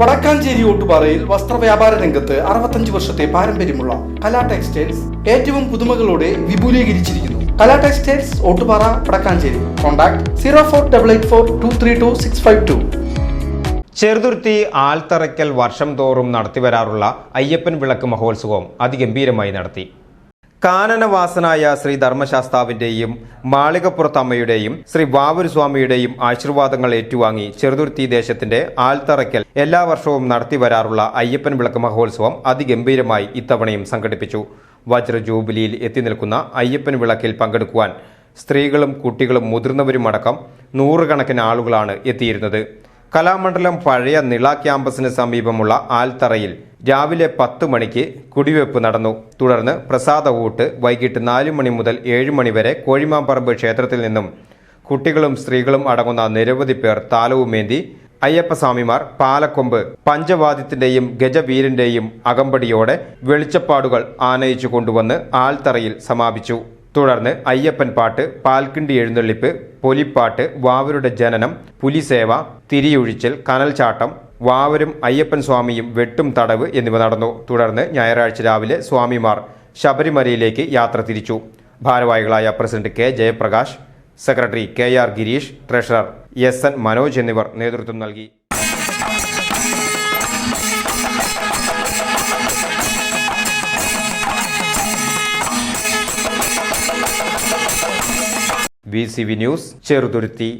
വടക്കാഞ്ചേരി ഓട്ടുപാറയിൽ വസ്ത്രവ്യാപാര രംഗത്ത് അറുപത്തഞ്ച് വർഷത്തെ പാരമ്പര്യമുള്ള കലാ ടെക്സ്റ്റൈൽസ് ഏറ്റവും പുതുമകളോടെ വിപുലീകരിച്ചിരിക്കുന്നു. Kala textiles Ottupara Vadakkanchery. Contact zero four double eight four two three two six five two. Cheruthuruthy ആൽത്തറയ്ക്കൽ വർഷം തോറും നടത്തിവരാറുള്ള അയ്യപ്പൻ വിളക്ക് മഹോത്സവം അതിഗംഭീരമായി നടത്തി. കാനനവാസനായ ശ്രീ ധർമ്മശാസ്താവിന്റെയും മാളികപ്പുറത്തമ്മയുടെയും ശ്രീ വാവൂർസ്വാമിയുടെയും ആശീർവാദങ്ങൾ ഏറ്റുവാങ്ങി ചെറുതുരുത്തി ദേശത്തിന്റെ ആൽത്തറയ്ക്കൽ എല്ലാ വർഷവും നടത്തിവരാറുള്ള അയ്യപ്പൻ വിളക്ക് മഹോത്സവം അതിഗംഭീരമായി ഇത്തവണയും സംഘടിപ്പിച്ചു. വജ്ര ജൂബിലിയിൽ എത്തി നിൽക്കുന്ന അയ്യപ്പൻ വിളക്കിൽ പങ്കെടുക്കുവാൻ സ്ത്രീകളും കുട്ടികളും മുതിർന്നവരും മുതിർന്നവരുമടക്കം നൂറുകണക്കിന് ആളുകളാണ് എത്തിയിരുന്നത്. കലാമണ്ഡലം പഴയ നിള ക്യാമ്പസിന് സമീപമുള്ള ആൽത്തറയിൽ രാവിലെ പത്ത് മണിക്ക് കുടിവെപ്പ് നടന്നു. തുടർന്ന് പ്രസാദ ഊട്ട് വൈകിട്ട് നാല് മണി മുതൽ ഏഴ് മണി വരെ കോഴിമാമ്പറമ്പ് ക്ഷേത്രത്തിൽ നിന്നും കുട്ടികളും സ്ത്രീകളും അടങ്ങുന്ന നിരവധി പേർ താലവുമേന്തി അയ്യപ്പസ്വാമിമാർ പാലക്കൊമ്പ് പഞ്ചവാദ്യത്തിന്റെയും ഗജവീരന്റെയും അകമ്പടിയോടെ വെളിച്ചപ്പാടുകൾ ആനയിച്ചു കൊണ്ടുവന്ന് ആൽത്തറയിൽ സമാപിച്ചു. തുടർന്ന് അയ്യപ്പൻ പാട്ട് പാൽക്കിണ്ടി എഴുന്നള്ളിപ്പ് പൊലിപ്പാട്ട് വാവരുടെ ജനനം പുലിസേവ തിരിയൊഴിച്ചൽ കനൽച്ചാട്ടം വാവരും അയ്യപ്പൻ സ്വാമിയും വെട്ടും തടവ് എന്നിവ നടന്നു. തുടർന്ന് ഞായറാഴ്ച രാവിലെ സ്വാമിമാർ ശബരിമലയിലേക്ക് യാത്ര തിരിച്ചു. ഭാരവാഹികളായ president K Jayaprakash secretary K R Girish treasurer S N Manoj എന്നിവർ നേതൃത്വം നൽകി. V C V news Cheruthuruthy.